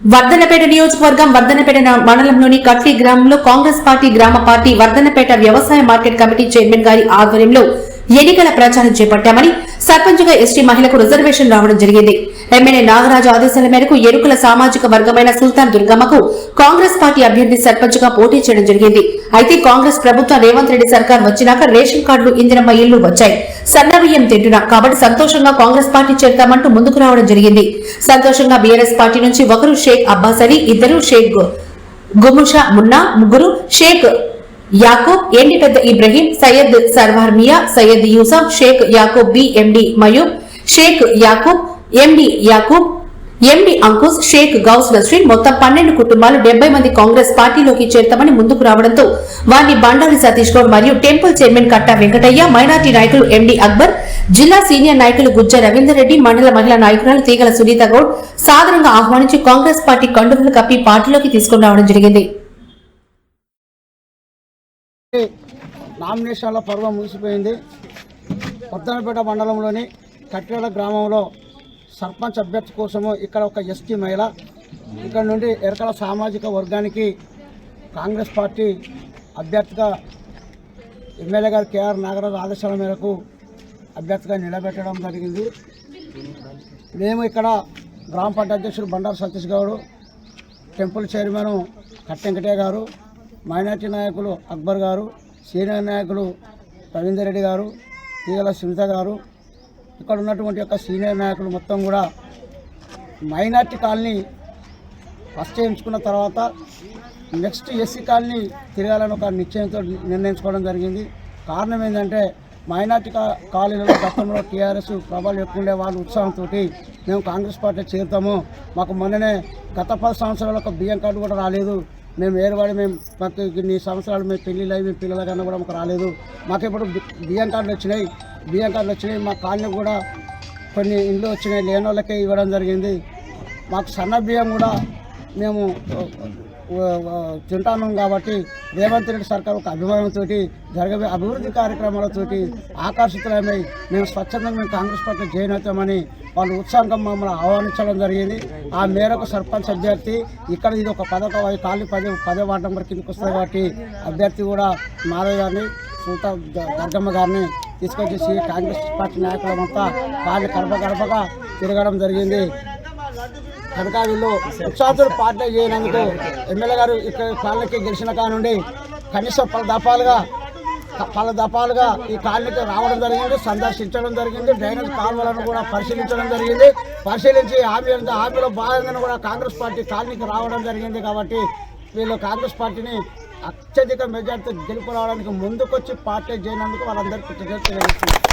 వర్ధనపేట నియోజకవర్గం వర్ధనపేట మండలంలోని కట్లి గ్రామంలో కాంగ్రెస్ పార్టీ గ్రామ పార్టీ వర్ధనపేట వ్యవసాయ మార్కెట్ కమిటీ చైర్మన్ గారి ఆధ్వర్యంలో ఎన్నికల ప్రచారం చేపట్టామని సర్పంచ్గా ఎస్టీ మహిళకు రిజర్వేషన్ రావడం జరిగింది. ఎమ్మెల్యే నాగరాజు ఆదేశాల మేరకు ఎరుకుల సామాజిక వర్గమైన సుల్తాన్ దుర్గమ్మకు కాంగ్రెస్ పార్టీ అభ్యర్థి సర్పంచ్గా పోటీ చేయడం జరిగింది. అయితే కాంగ్రెస్ ప్రభుత్వం రేవంత్ రెడ్డి సర్కార్ వచ్చినాక రేషన్ కార్డులు ఇందిరమ్మ ఇల్లు వచ్చాయి. సన్నబియ్యం తింటున్నా. కాబట్టి సంతోషంగా కాంగ్రెస్ పార్టీ చేరుతామంటూ ముందుకు రావడం జరిగింది. సంతోషంగా బీఆర్ఎస్ పార్టీ నుంచి ఒకరు షేక్ అబ్బాస్ అలీ ఇద్దరు షేక్ గుముషా మున్నా ముగ్గురు షేక్ యాకూబ్ ఎండి పెద్ద ఇబ్రహీం సయ్యద్ సర్వార్ మియా సయ్యద్ యూసఫ్ షేక్ యాకూబ్ బిఎండి మయూబ్ షేక్ యాకూబ్ ఎండి యాకూబ్ ఎండి అంకుష్ షేక్ గౌస్ నస్రీన్ మొత్తం పన్నెండు కుటుంబాలు డెబ్బై మంది కాంగ్రెస్ పార్టీలోకి చేరతామని ముందుకు రావడంతో వారిని బండారి సతీష్ గౌడ్ మరియు temple chairman Katta Venkataiah minority నాయకులు ఎండి అక్బర్ జిల్లా సీనియర్ నాయకులు గుజ్జ రవీందర్ రెడ్డి మండల మహిళా నాయకురాలు తీగల సునీత గౌడ్ సాధారణంగా ఆహ్వానించి కాంగ్రెస్ పార్టీ కండువలు కప్పి పార్టీలోకి తీసుకుని రావడం జరిగింది. నామినేషన్ల పర్వం ముగిసిపోయింది. పొద్దనపేట మండలంలోని కట్రేల గ్రామంలో సర్పంచ్ అభ్యర్థి కోసము ఇక్కడ ఒక ఎస్టీ మహిళ ఇక్కడ నుండి ఎరకల సామాజిక వర్గానికి కాంగ్రెస్ పార్టీ అభ్యర్థిగా ఎమ్మెల్యే గారు కేఆర్ నాగరాజు ఆదేశాల మేరకు అభ్యర్థిగా నిలబెట్టడం జరిగింది. మేము ఇక్కడ గ్రామ పంచాయతీ అధ్యక్షుడు బండారు సతీష్ గౌడ్ టెంపుల్ చైర్మన్ కట్టెంకటే గారు మైనార్టీ నాయకులు అక్బర్ గారు సీనియర్ నాయకులు రవీందర్ రెడ్డి గారు తీగల సునీత గారు ఇక్కడ ఉన్నటువంటి యొక్క సీనియర్ నాయకులు మొత్తం కూడా మైనార్టీ కాలనీ ఫస్ట్ చేయించుకున్న తర్వాత నెక్స్ట్ ఎస్సీ కాలనీ తిరగాలని ఒక నిశ్చయంతో నిర్ణయించుకోవడం జరిగింది. కారణం ఏంటంటే మైనార్టీ కాలనీలో గతంలో టీఆర్ఎస్ ప్రభావం ఎక్కువ వాళ్ళ ఉత్సాహంతో మేము కాంగ్రెస్ పార్టీ చేరుతాము. మాకు మొన్ననే గత పది సంవత్సరాల ఒక బియ్యం కార్డు కూడా రాలేదు. మేము ఏరువాడి మేము మాకు ఇన్ని సంవత్సరాలు మేము పెళ్ళిళ్ళు అయ్యి మేము పిల్లల కన్నా కూడా మాకు రాలేదు. మాకు ఇప్పుడు బియ్యం కార్డులు వచ్చినాయి. బియ్యం కార్డులు వచ్చినాయి. మా కాలనీ కూడా కొన్ని ఇండ్లు వచ్చినాయి. లేని వాళ్ళకే ఇవ్వడం జరిగింది. మాకు సన్న బియ్యం కూడా మేము తింటాన్నాం కాబట్టి రేవంత్ రెడ్డి సర్కార్ ఒక అభిమానంతో జరగబోయే అభివృద్ధి కార్యక్రమాలతోటి ఆకర్షితులమై మేము స్వచ్ఛందంగా మేము కాంగ్రెస్ పార్టీ జాయిన్ అవుతామని వాళ్ళు ఉత్సాహంగా మమ్మల్ని ఆహ్వానించడం జరిగింది. ఆ మేరకు సర్పంచ్ అభ్యర్థి ఇక్కడ ఇది ఒక పదక ఖాళీ పదే పదే వార్డు నెంబర్ కిందకి వస్తుంది కాబట్టి అభ్యర్థి కూడా మాధవ్ గారిని సుల్తా దర్గమ్మ గారిని తీసుకొచ్చేసి కాంగ్రెస్ పార్టీ నాయకులమంతా వాళ్ళు గడప గడపగా తిరగడం జరిగింది. కనుక వీళ్ళు ఉత్సాహులు పార్టీ చేయడంతో ఎమ్మెల్యే గారు ఇక్కడ కాలనీకి గెలిచిన కానుండి కనీసం పలు దఫాలుగా పలు దఫాలుగా ఈ కాలనీకి రావడం జరిగింది సందర్శించడం జరిగింది డ్రైనేజ్ కాలువలను కూడా పరిశీలించడం జరిగింది. పరిశీలించి హామీ హామీలో భాగంగా కూడా కాంగ్రెస్ పార్టీ కాలనీకి రావడం జరిగింది కాబట్టి వీళ్ళు కాంగ్రెస్ పార్టీని అత్యధిక మెజార్టీ గెలుపు రావడానికి ముందుకొచ్చి పార్టీ చేయనందుకు వాళ్ళందరికీ కృతజ్ఞత తెలియజేస్తున్నారు